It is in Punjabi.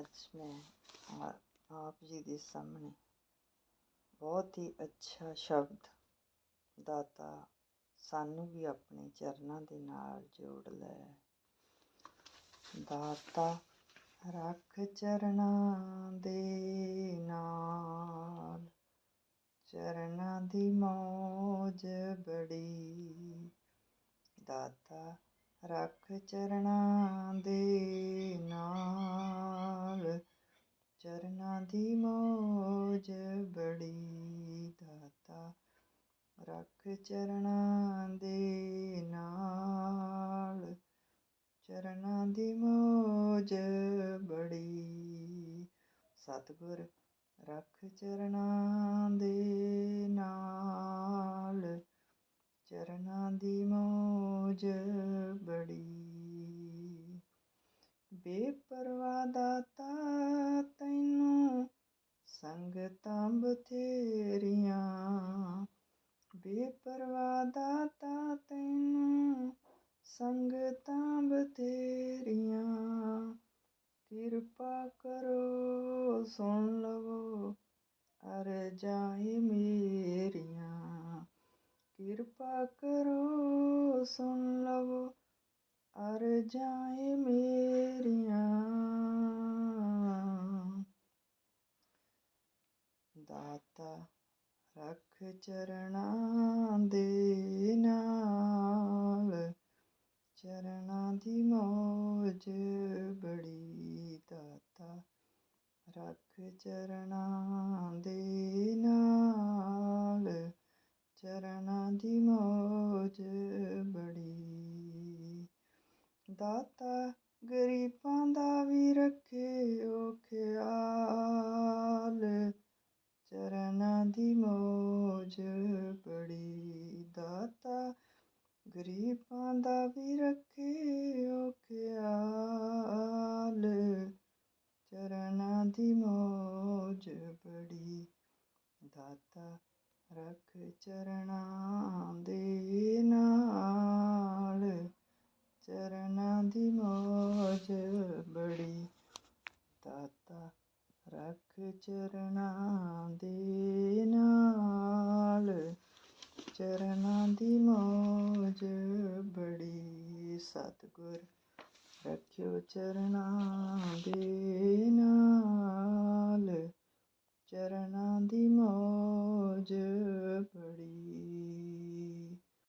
ਅੱਜ ਮੈਂ ਆਪ ਜੀ ਦੇ ਸਾਹਮਣੇ ਬਹੁਤ ਹੀ ਅੱਛਾ ਸ਼ਬਦ ਦਾਤਾ ਸਾਨੂੰ ਵੀ ਆਪਣੇ ਚਰਨਾਂ ਦੇ ਨਾਲ ਜੋੜ ਲੈ। ਦਾਤਾ, ਰੱਖ ਚਰਨਾਂ ਦੇ ਨਾਲ। ਚਰਨਾਂ ਦੀ ਮੌਜ ਬੜੀ। ਦਾਤਾ, ਰੱਖ ਚਰਨਾਂ ਦੇ ਨਾਲ ਚਰਨਾਂ ਦੀ ਮੌਜ ਬੜੀ ਦਾਤਾ, ਰੱਖ ਚਰਨਾਂ ਦੇ ਨਾਲ। ਚਰਨਾਂ ਦੀ ਮੌਜ ਬੜੀ, ਸਤਿਗੁਰ, ਰੱਖ ਚਰਨਾਂ ਦੇ ਨਾਲ। ਚਰਨਾਂ ਦੀ ਮੌਜ ਬੜੀ, ਬੇਪਰਵਾਹ ਦਾਤਾ ਤੈਨੂੰ ਸੰਗਤਾਂ ਬਥੇਰੀਆਂ ਬੇਪਰਵਾਹ ਦਾਤਾ ਤੈਨੂੰ ਸੰਗਤਾਂ ਬਥੇਰੀਆਂ ਕਿਰਪਾ ਕਰੋ, ਸੁਣ ਲਵੋ ਅਰਜ਼ਾਂ ਮੇਰੀਆਂ। ਕਿਰਪਾ ਕਰੋ, ਸੁਣ ਲਵੋ ਅਰਜ਼ਾਂ ਮੇਰੀਆਂ। ਦਾਤਾ ਰੱਖ ਚਰਨਾਂ ਦੇ ਨਾਲ। ਚਰਨਾਂ ਦੀ ਮੋਜ ਬੜੀ ਦਾਤਾ ਰੱਖ ਚਰਨਾਂ ਦੇ ਨਾਲ। ਚਰਨਾਂ ਦੀ ਮੋਜ ਬੜੀ ਦਾਤਾ ਗਰੀਬਾਂ ਦਾ ਵੀ ਰੱਖੇ ਓ ਖਿਆਲ ਚਰਨਾਂ ਦੀ ਮੌਜ ਬੜੀ ਦਾਤਾ ਗਰੀਬਾਂ ਦਾ ਵੀ ਰੱਖੇ ਖਿਆਲ ਚਰਨਾਂ ਦੀ ਮੋਜ ਬੜੀ। ਦਾਤਾ ਰੱਖ ਚਰਨਾਂ ਦੇ ਨਾਲ, ਚਰਨਾਂ ਦੀ ਮੋਜ ਬੜੀ। ਦਾਤਾ ਰੱਖ ਚਰਨਾਂ ਦੇ ਨਾਲ ਚਰਨਾਂ ਦੀ ਮੋਜ ਬੜੀ ਸਤਗੁਰ ਰੱਖਿਓ ਚਰਨਾਂ ਦੇ ਨਾਲ। ਚਰਨਾਂ ਦੀ ਮੋਜ ਬੜੀ